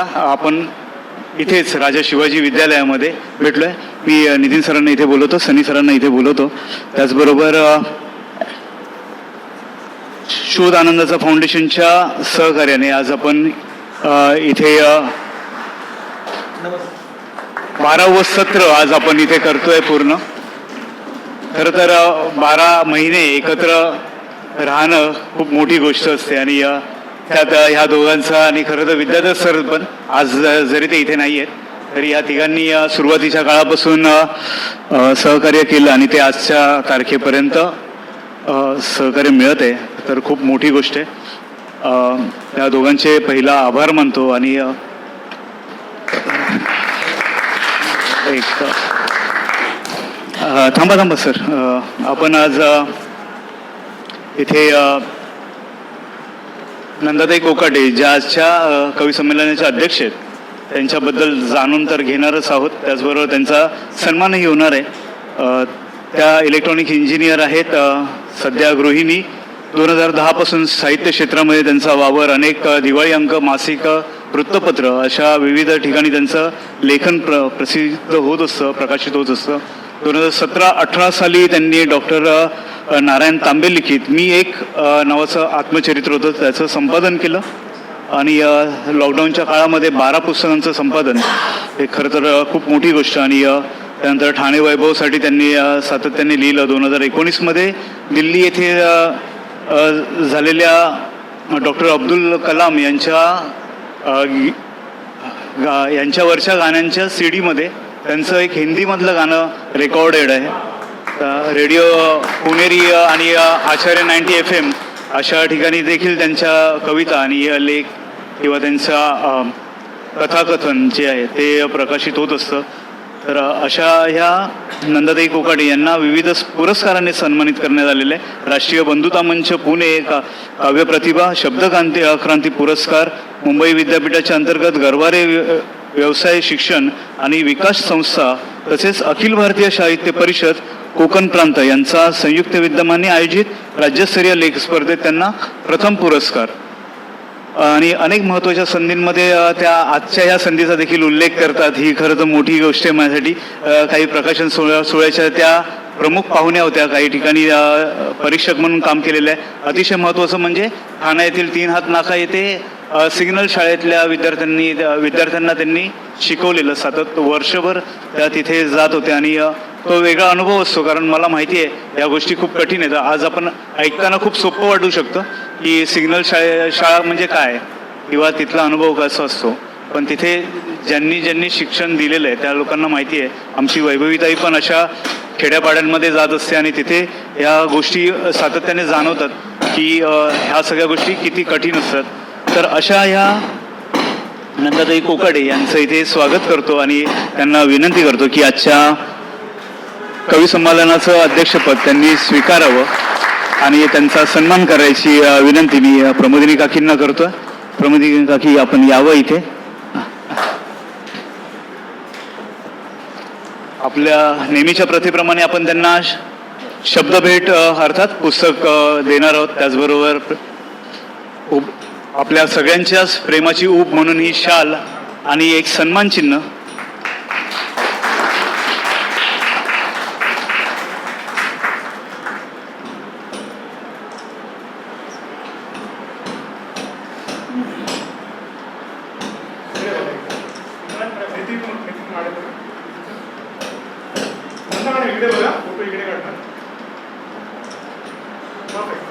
पहिल्यांदा आपण इथेच राजा शिवाजी विद्यालयामध्ये भेटलोय. मी नितीन सरांना इथे बोलवतो सनी सरांना इथे बोलवतो. त्याचबरोबर शोध आनंदाचा फाउंडेशनच्या सहकार्याने आज आपण इथे बारावं सत्र आज आपण इथे करतोय पूर्ण. खरं तर बारा महिने एकत्र राहणं खूप मोठी गोष्ट असते आणि त्यात ह्या दोघांचा आणि खरं तर विद्याधर सर पण आज जरी ते इथे नाही आहेत तरी या तिघांनी सुरुवातीच्या काळापासून सहकार्य केलं आणि ते आजच्या तारखेपर्यंत सहकार्य मिळत आहे. तर खूप मोठी गोष्ट आहे. त्या दोघांचे पहिला आभार मानतो आणि एक थांबा थांबा सर. आपण आज इथे नंदाताई कोकाटे ज्या आजच्या कवी संमेलनाचे अध्यक्ष आहेत त्यांच्याबद्दल जाणून तर घेणारच आहोत. त्याचबरोबर त्यांचा सन्मानही होणार आहे. त्या इलेक्ट्रॉनिक इंजिनियर आहेत सध्या गृहिणी. दोन हजार दहापासून साहित्य क्षेत्रामध्ये त्यांचा वावर अनेक दिवाळी अंक मासिक वृत्तपत्र अशा विविध ठिकाणी त्यांचं लेखन प्र प्रसिद्ध होत असतं प्रकाशित होत असतं. दोन हजार सतरा अठरा साली त्यांनी डॉक्टर नारायण तांबे लिखित मी एक नावाचं आत्मचरित्र होतं त्याचं संपादन केलं. आणि लॉकडाऊनच्या काळामध्ये बारा पुस्तकांचं संपादन. हे खरं तर खूप मोठी गोष्ट. आणि त्यानंतर ठाणे वैभवसाठी त्यांनी सातत्याने लिहिलं. दोन हजार एकोणीसमध्ये दिल्ली येथे झालेल्या डॉक्टर अब्दुल कलाम यांच्या गा यांच्यावरच्या गाण्यांच्या सी डीमध्ये त्यांचं एक हिंदीमधलं गाणं रेकॉर्डेड आहे. रेडिओ पुणेरी आणि आचार्य नाईन्टी एफ एम अशा ठिकाणी देखील त्यांच्या कविता आणि लेख किंवा त्यांचा कथाकथन जे आहे ते प्रकाशित होत असतं. तर अशा ह्या नंदाताई कोकाटे यांना विविध पुरस्कारांनी सन्मानित करण्यात आलेले आहे. राष्ट्रीय बंधुता मंच पुणे का काव्य प्रतिभा शब्दक्रांती क्रांती पुरस्कार मुंबई विद्यापीठाच्या अंतर्गत गरवारे व्यवसाय शिक्षण आणि विकास संस्था तसेच अखिल भारतीय साहित्य परिषद कोकण प्रांत यांचा संयुक्त विद्यमाने आयोजित राज्यस्तरीय लेख स्पर्धेत त्यांना प्रथम पुरस्कार. आणि अनेक महत्त्वाच्या संधींमध्ये त्या आजच्या ह्या संधीचा देखील उल्लेख करतात. ही खरं तर मोठी गोष्ट आहे माझ्यासाठी. काही प्रकाशन सोहळ्या सोहळ्याच्या त्या प्रमुख पाहुण्या होत्या काही ठिकाणी परीक्षक म्हणून काम केलेलं आहे. अतिशय महत्त्वाचं म्हणजे ठाणा येथील तीन हात नाका येथे सिग्नल शाळेतल्या विद्यार्थ्यांनी त्या विद्यार्थ्यांना त्यांनी शिकवलेलं सतत वर्षभर त्या तिथे जात होत्या आणि तो वेगळा अनुभव असतो. कारण मला माहिती आहे या गोष्टी खूप कठीण आहेत. आज आपण ऐकताना खूप सोपं वाटू शकतं की सिग्नल शाळे शाळा म्हणजे काय? किंवा तिथला अनुभव कसा असतो? पण तिथे ज्यांनी ज्यांनी शिक्षण दिलेलं आहे त्या लोकांना माहिती आहे आमची वैभवीताई पण अशा खेड्यापाड्यांमध्ये जात असते आणि तिथे या गोष्टी सातत्याने जाणवतात की ह्या सगळ्या गोष्टी किती कठीण असतात. तर अशा ह्या नंदाताई कोकाडे यांचं इथे स्वागत करतो आणि त्यांना विनंती करतो की आजच्या कवी संमेलनाचं अध्यक्षपद त्यांनी स्वीकारावं आणि त्यांचा सन्मान करायची विनंती मी प्रमोदिनी काकींना करतो प्रमोदिनी काकी आपण यावं इथे. आपल्या नेहमीच्या प्रथेप्रमाणे आपण त्यांना शब्दभेट अर्थात पुस्तक देणार आहोत. त्याचबरोबर आपल्या सगळ्यांच्याच प्रेमाची ऊब म्हणून ही शाल आणि एक सन्मान चिन्ह इकडे बघा फोटो इकडे काढणार Perfect.